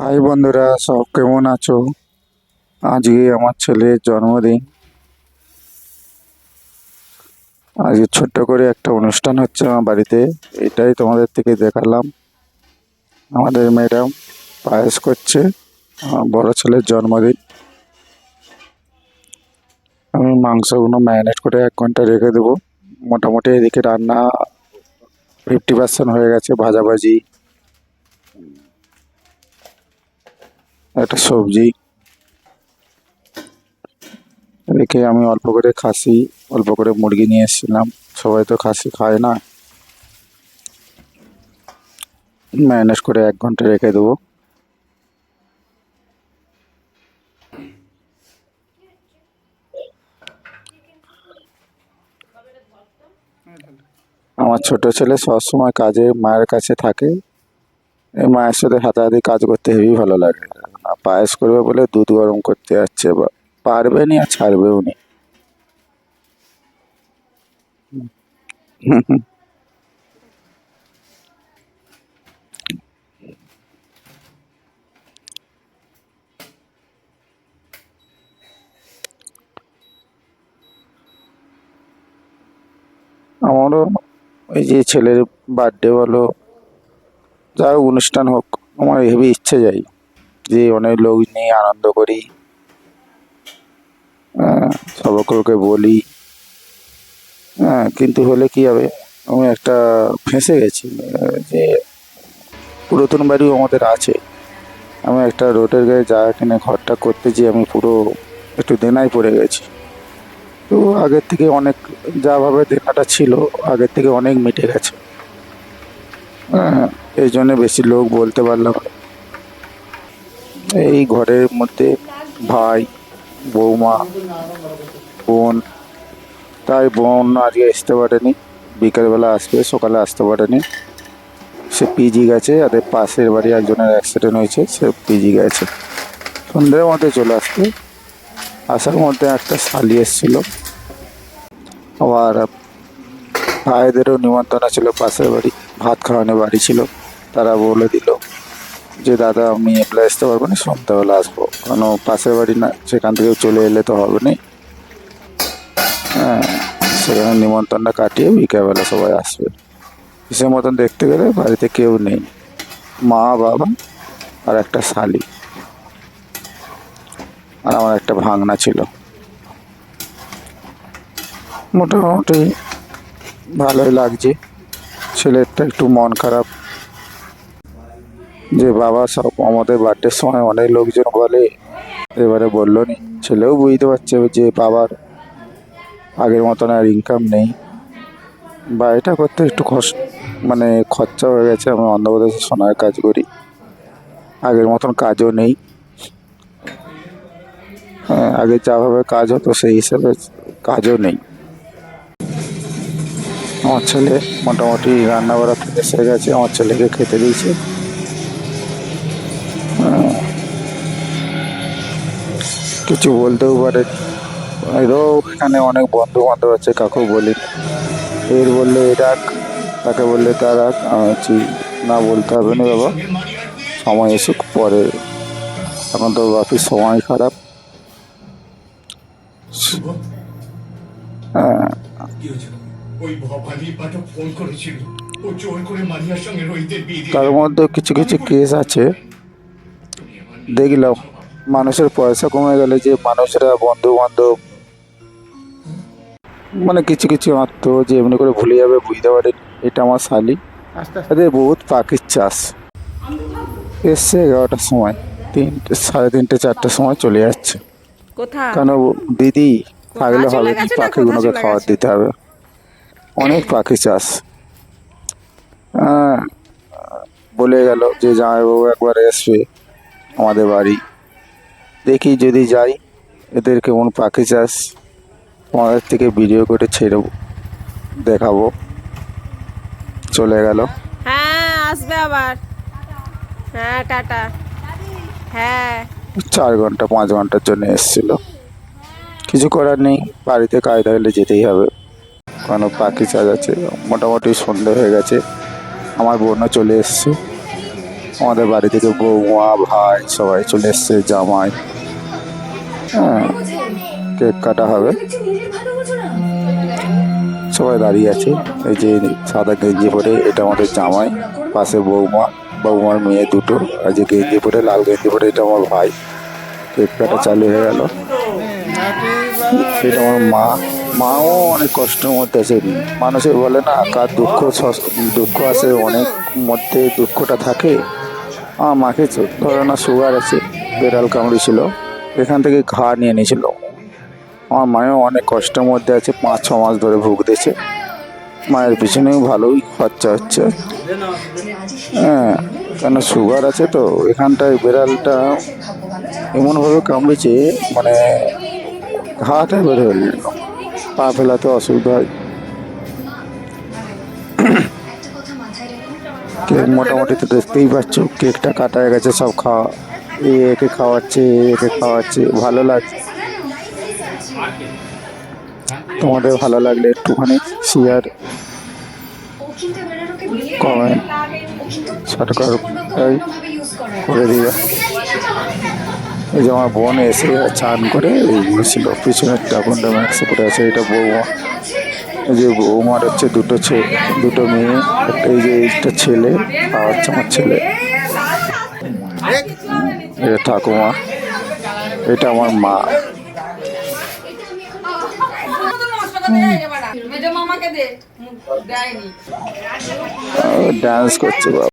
High বন্ধুরা, সব কেমন আছো? আজকে আমার ছেলের জন্মদিন। আজকে ছোট্ট করে একটা অনুষ্ঠান হচ্ছে আমার বাড়িতে, এটাই তোমাদের থেকে দেখালাম। আমাদের ম্যাডাম পায়েস করছে, আমার বড় ছেলের জন্মদিন। আমি মাংসগুলো ম্যারিনেট করে এক ঘণ্টা রেখে দেবো। মোটামুটি এদিকে রান্না ফিফটি পার্সেন্ট হয়ে গেছে, ভাজাভাজি। একটা সবজি। এদিকে আমি অল্প করে খাসি, অল্প করে মুরগি নিয়ে এসেছিলাম। সবাই তো খাসি খায় না। ম্যানেজ করে এক ঘণ্টা রেখে দেবো। আমার ছোট ছেলে সবসময় কাজে, মায়ের কাছে থাকে। মায়ের সাথে হাতাহাতি কাজ করতে হেবি ভালো লাগে। পায়েস করবে বলে দুধ গরম করতে যাচ্ছে বা পারবে নি আর ছাড়বেও নি। আমারও ওই যে ছেলের বার্থডে বলো যা অনুষ্ঠান হোক, আমার হেবি ইচ্ছে যাই। যে অনেক লোক নিয়ে আনন্দ করি। হ্যাঁ, সবাইকে বলি। হ্যাঁ কিন্তু হলে কি হবে? আমি একটা ফেঁসে গেছি। যে পুরাতন বাড়িও আমাদের আছে। আমি একটা রোডের গায়ে জায়গা কিনে ঘরটা করতে গিয়ে আমি পুরো একটু দেনায় পড়ে গেছি। তো আগের থেকে অনেক যাভাবে দেনাটা ছিল আগের থেকে অনেক মিটে গেছে। হ্যাঁ এই জন্য বেশি লোক বলতে পারলাম না। এই ঘরের মধ্যে ভাই, বৌমা, বোন, তাই বোন আজকে আসতে পারেনি। বিকেলবেলা আসবে, সকালে আসতে পারেনি। সে পিজি গেছে, আর পাশের বাড়ি একজনের অ্যাক্সিডেন্ট হয়েছে, সে পিজি গেছে। সন্ধ্যের মধ্যে চলে আসবে। আসার মধ্যে একটা শালি এসেছিল। আবার ভাইদেরও নিমন্ত্রণ ছিল, পাশের বাড়ি, ভাত খাওয়ানো বাড়ি ছিল। তারা বলে দিল যে, দাদা, আমি এপ্লাই আসতে পারব না সন্ধ্যাবেলা আসব। কারণ পাশের বাড়ি না, সেখান থেকে চলে এলে তো হবে না। হ্যাঁ সেখানে নিমন্ত্রণটা কাটিয়ে বিকেলবেলা সবাই আসবে। সে মতন দেখতে গেলে বাড়িতে কেউ নেই। মা, বাবা আর একটা শালি। আর আমার একটা ভাঙনা ছিল। মোটামুটি ভালোই লাগছে। ছেলেরটা একটু মন খারাপ। যে বাবা সব আমাদের বার্থডের সময় অনেক লোকজন বলে। এবারে বলল নি, ছেলেও বুঝতে পারছে যে বাবার আগের মতন আর ইনকাম নেই। বা এটা করতে একটু কষ্ট মানে খরচা হয়ে গেছে আমি অন্ধ্রপ্রদেশে সোনার কাজ করি। আগের মতন কাজও নেই। হ্যাঁ আগে যাভাবে কাজ হতো সেই হিসাবে কাজও নেই। আমার ছেলে মোটামুটি রান্না থেকে এসে গেছে, আমার ছেলেকে খেতে দিয়েছে। কিছু বলতেও পারে। এরও এখানে অনেক বন্ধু বান্ধব আছে কাকেও বলি এর বললে এ ডাক, তাকে বললে তা রাখ আমি বলছি, না বলতে হবে না বাবা, সময় এসুক, পরে এখন তো বাপির সময় খারাপ। হ্যাঁ। তার মধ্যে কিছু কিছু কেস আছে। দেখলাম। মানুষের পয়সা কমে গেলে যে মানুষরা বন্ধু বান্ধব মানে কিছু কিছু আত্ম যে এমনি করে ভুলে যাবে বুঝতে পারে এটা আমার শালি। এদের বহুত পাখির চাষ। এসছে এগারোটার সময় তিনটে সাড়ে তিনটে চারটের সময় চলে যাচ্ছে। কেন দিদি থাকলে হবে কি পাখিগুলোকে খাবার দিতে হবে। অনেক পাখি চাষ। বলে গেল যে জামাইবাবু একবার আসবে আমাদের বাড়ি। দেখি যদি যাই এদের কেমন পাখি চাষ তোমাদের থেকে ভিডিও করে ছেড়ে দেখাবো। চলে গেল। হ্যাঁ আসবে আবার। হ্যাঁ টাটা। হ্যাঁ। চার ঘণ্টা পাঁচ ঘণ্টার জন্য এসেছিল। কিছু করার নেই বাড়িতে কাজ থাকলে যেতেই হবে। কোনো পাখি চাষ আছে মোটামুটি সন্ধে হয়ে গেছে। আমার বোনও চলে এসছে। আমাদের বাড়ি থেকে বৌমা ভাই সবাই চলে এসছে জামাই। কেক কাটা হবে। সবাই দাঁড়িয়ে আছে। এই যে সাদা গেঞ্জি পরে এটা আমাদের জামাই, পাশে বৌমা, বৌমার মেয়ে দুটো। আর যে গেঞ্জি পরে, লাল গেঞ্জি পরে এটা আমার ভাই। কেক কাটা চালু হয়ে গেল। এটা আমার মা। মাও অনেক কষ্টের মধ্যে আছে। মানুষের বলে না, কার দুঃখ দুঃখ আছে, অনেক মধ্যে দুঃখটা থাকে। আমার মাকে ধরো না সুগার আছে, বেড়াল কামড়েছিল। এখান থেকে ঘা নিয়ে নিয়েছিল। আমার মায়ও অনেক কষ্টের মধ্যে আছে, পাঁচ, ছ মাস ধরে ভুগতেছে মায়ের পিছনেও ভালোই খরচা হচ্ছে। হ্যাঁ কেন সুগার আছে তো, এখানটায় বেড়ালটা এমনভাবে কামড়েছে মানে ঘাটা বের হয়ে পা ফেলাতে অসুবিধা হয়। কেক মোটামুটি তো দেখতেই পাচ্ছ, কেকটা কাটা গেছে, সব খাওয়া। একে খাওয়াচ্ছে একে খাওয়াচ্ছে। ভালো লাগছে তোমাদের ভালো লাগলে একটুখানি শেয়ার কমেন্ট সরকার করে দিও। এই যে আমার বোন এসে চান করে এই ছিল পিছনের টাকুনটা ম্যাক্সে পড়ে আছে, এটা বৌমা। এই যে বৌমার হচ্ছে দুটো ছেলে দুটো মেয়ে, একটা এই যে একটা ছেলে আর হচ্ছে আমার ছেলে। এটা ঠাকুমা এটা আমার মা। ডান্স করছে বাবা।